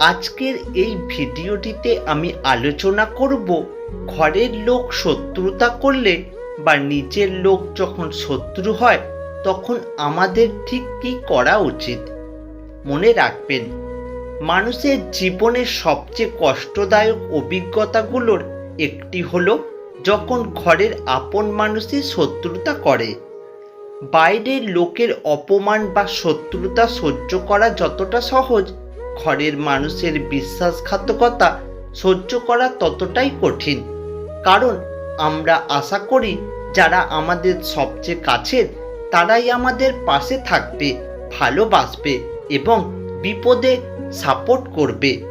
আজকের এই ভিডিওটিতে আমি আলোচনা করব ঘরের লোক শত্রুতা করলে বা নিজের লোক যখন শত্রু হয়, তখন আমাদের ঠিক কী করা উচিত? মনে রাখবেন, মানুষের জীবনের সবচেয়ে কষ্টদায়ক অভিজ্ঞতাগুলোর একটি হলো যখন ঘরের আপন মানুষই শত্রুতা করে। বাইরের লোকের অপমান বা শত্রুতা সহ্য করা যতটা সহজ ঘরের মানুষের বিশ্বাসঘাতকতা সহ্য করা ততটাই কঠিন। কারণ আমরা আশা করি, যারা আমাদের সবচেয়ে কাছের, তারাই আমাদের পাশে থাকবে, ভালোবাসবে এবং বিপদে সাপোর্ট করবে।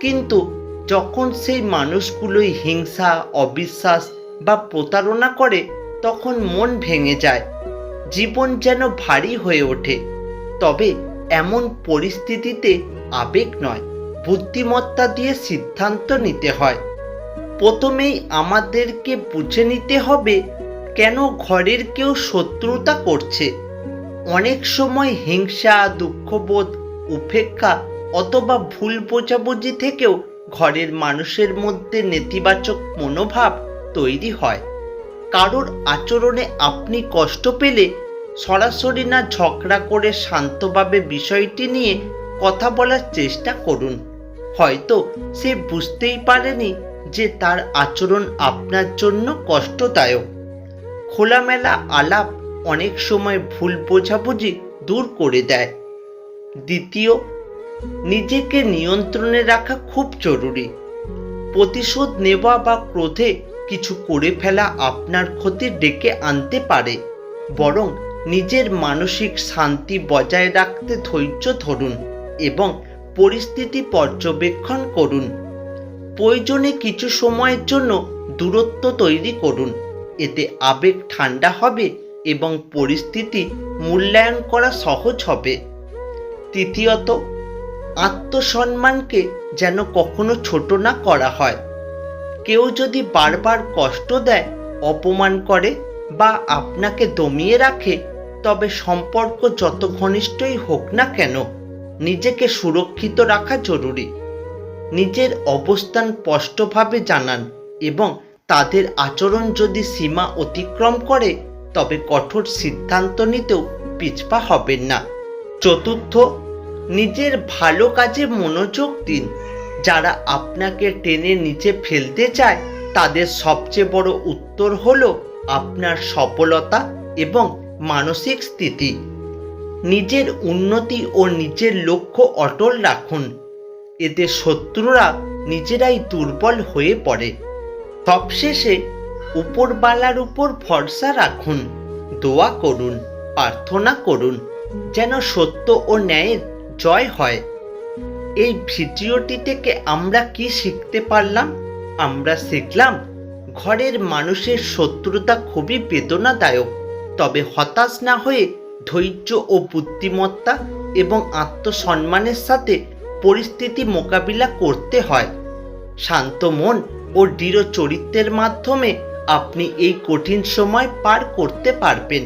কিন্তু যখন সেই মানুষগুলোই হিংসা, অবিশ্বাস বা প্রতারণা করে, তখন মন ভেঙে যায়। জীবন যেন ভারী হয়ে ওঠে। তবে এমন পরিস্থিতিতে আবেগ নয়, বুদ্ধিমত্তা দিয়ে সিদ্ধান্ত নিতে হয়। প্রথমেই আমাদেরকে বুঝে নিতে হবে, কেন ঘরের কেউ শত্রুতা করছে। অনেক সময় হিংসা, দুঃখবোধ, উপেক্ষা অথবা ভুল বোঝাবুঝি থেকেও ঘরের মানুষের মধ্যে নেতিবাচক মনোভাব তৈরি হয়। কারোর আচরণে আপনি কষ্ট পেলে সরাসরি না ঝগড়া করে শান্তভাবে বিষয়টি নিয়ে কথা বলার চেষ্টা করুন। হয়তো সে বুঝতেই পারেনি যে তার আচরণ আপনার জন্য কষ্টদায়ক। খোলামেলা আলাপ অনেক সময় ভুল বোঝাবুঝি দূর করে দেয়। দ্বিতীয়, নিজেকে নিয়ন্ত্রণে রাখা খুব জরুরি। প্রতিশোধ নেওয়া বা ক্রোধে কিছু করে ফেলা আপনার ক্ষতি ডেকে আনতে পারে। বরং নিজের মানসিক শান্তি বজায় রাখতে ধৈর্য ধরুন। এবং পরিস্থিতি পর্যবেক্ষণ করুন। প্রয়োজনে কিছু সময়ের জন্য দূরত্ব তৈরি করুন। এতে আবেগ ঠান্ডা হবে এবং পরিস্থিতি মূল্যায়ন করা সহজ হবে। তৃতীয়ত, আত্মসম্মানকে যেন কখনো ছোট না করা হয়। কেউ যদি বারবার কষ্ট দেয়, অপমান করে বা আপনাকে দমিয়ে রাখে, তবে সম্পর্ক যত ঘনিষ্ঠই হোক না কেন নিজেকে সুরক্ষিত রাখা জরুরি। নিজের অবস্থান স্পষ্টভাবে জানান এবং তাদের আচরণ যদি সীমা অতিক্রম করে, তবে কঠোর সিদ্ধান্ত নিতেও পিছপা হবেন না। চতুর্থ, নিজের ভালো কাজে মনোযোগ দিন। যারা আপনাকে টেনে নিচে ফেলতে চায়, তাদের সবচেয়ে বড় উত্তর হলো আপনার সফলতা এবং মানসিক স্থিতি। নিজের উন্নতি ও নিজের লক্ষ্য অটল রাখুন। এতে শত্রুরা নিজেরাই দুর্বল হয়ে পড়ে। সবশেষে উপরবালার উপর ভরসা রাখুন, দোয়া করুন, প্রার্থনা করুন, যেন সত্য ও ন্যায়ের জয় হয়। এই ভিডিওটি থেকে আমরা কি শিখতে পারলাম? আমরা শিখলাম, ঘরের মানুষের শত্রুতা খুবই বেদনাদায়ক, তবে হতাশ না হয়ে ধৈর্য ও বুদ্ধিমত্তা এবং আত্মসম্মানের সাথে পরিস্থিতি মোকাবিলা করতে হয়। শান্ত মন ও দৃঢ় চরিত্রের মাধ্যমে আপনি এই কঠিন সময় পার করতে পারবেন।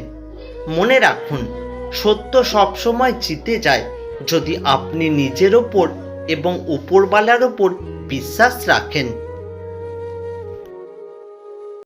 মনে রাখুন, সত্য সবসময় জিতে যায় যদি আপনি নিজের ওপর এবং উপরবালার ওপর বিশ্বাস রাখেন।